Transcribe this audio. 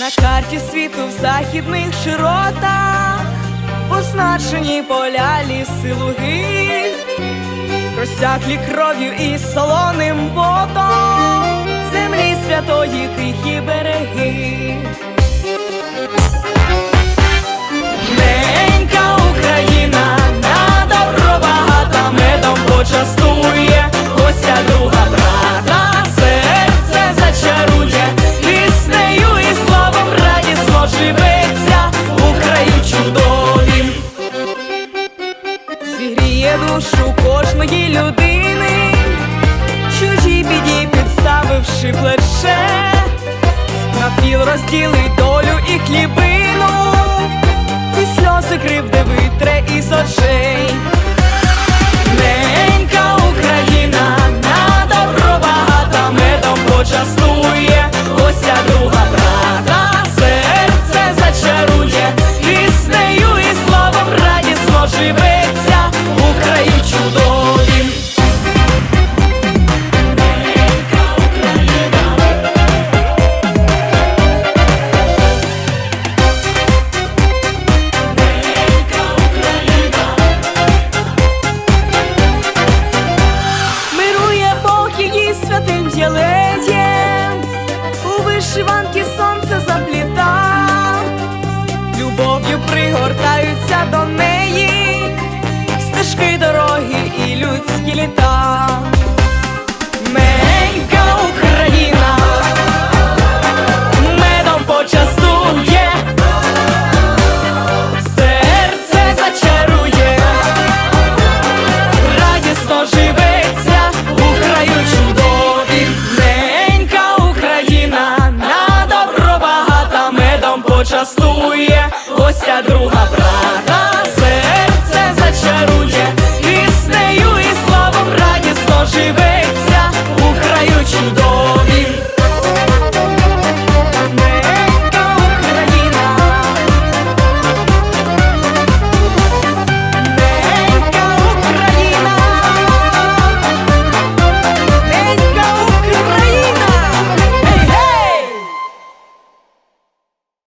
На карті світу в західних широтах Позначені поля ліси луги, просяклі кров'ю і солоним потом землі святої тихі береги. Душу кожної людини, чужі біді підставивши плече, напіл розділи долю і хлібину, її святим у вишиванки сонце запліта, любов'ю пригортаються до неї, стежки дороги і людські літа. Частує гостя друг.